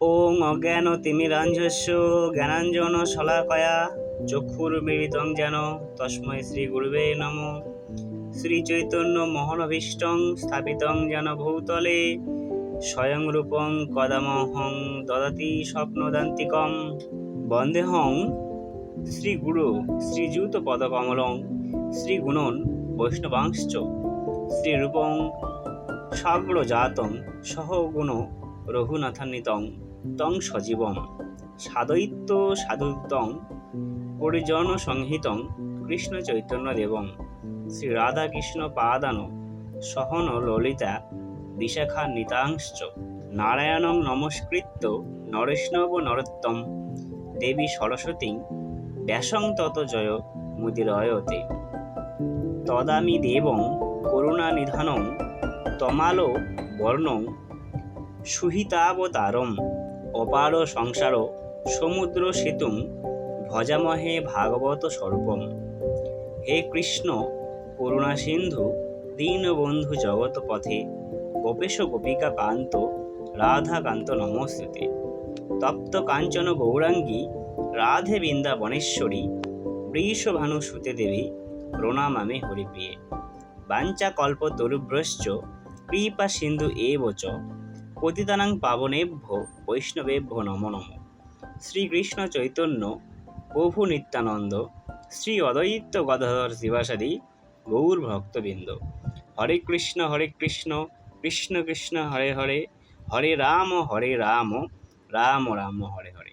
ওং অজ্ঞান তিমিরাঞ্জস্য জ্ঞানাঞ্জন শলাকয়া চক্ষুর্মিলিতং যেন তস্মৈ শ্রী গুরুবে নম। শ্রী চৈতন্য মোহনভীষ্টং স্থাপিতং যেন ভূতলে স্বয়ং রূপং কদমহং দদতি স্বপ্নদান্তিকম। বন্দেহং শ্রীগুরু শ্রীযুত পদকমলং শ্রীগুণন বৈষ্ণবাংশ্চ শ্রীরূপং সাগ্রজাতং সহগুণ রঘুনাথান্বিতং তং সজীবম সাদয়িত্ব সাধুত্বং পরিজন সংহিতং কৃষ্ণ চৈতন্য দেবং। শ্রী রাধা কৃষ্ণ পাদান সহন ললিতা বিশাখা নিতাংশ্চ। নারায়ণং নমস্কৃত্য নরেষ্ণব নরোত্তম। দেবী সরস্বতী ব্যাসং তত জয় মুদিরয়তে। তদামি দেবং করুণানিধানং তমালো বর্ণং সুহিতাবতারম। অপার সংসার সমুদ্র সেতুং ভজামহে ভাগবত স্বরূপম। হে কৃষ্ণ, করুণা সিন্ধু, দীনবন্ধু জগৎ পথে গোপেশ গোপিকা কান্ত রাধাকান্ত নমস্তুতে। তপ্ত কাঞ্চন গৌরাঙ্গী, রাধে বৃন্দাবনেশ্বরী, বৃষভানু সুতে দেবী, প্রণামামে হরিপ্রিয়ে। বাঞ্চা কল্প তরুভ্রশ্চ, কৃপা সিন্ধু এব চ। পতিতানাং পাবনেভ্য বৈষ্ণবেভ্য নম নম। শ্রীকৃষ্ণ চৈতন্য, প্রভু নিত্যানন্দ, শ্রী অদ্বৈত গদাধর শিবাসাদি, গৌর ভক্তবৃন্দ। হরে কৃষ্ণ হরে কৃষ্ণ কৃষ্ণ কৃষ্ণ, হরে হরে। হরে রাম হরে রাম রাম রাম, হরে হরে।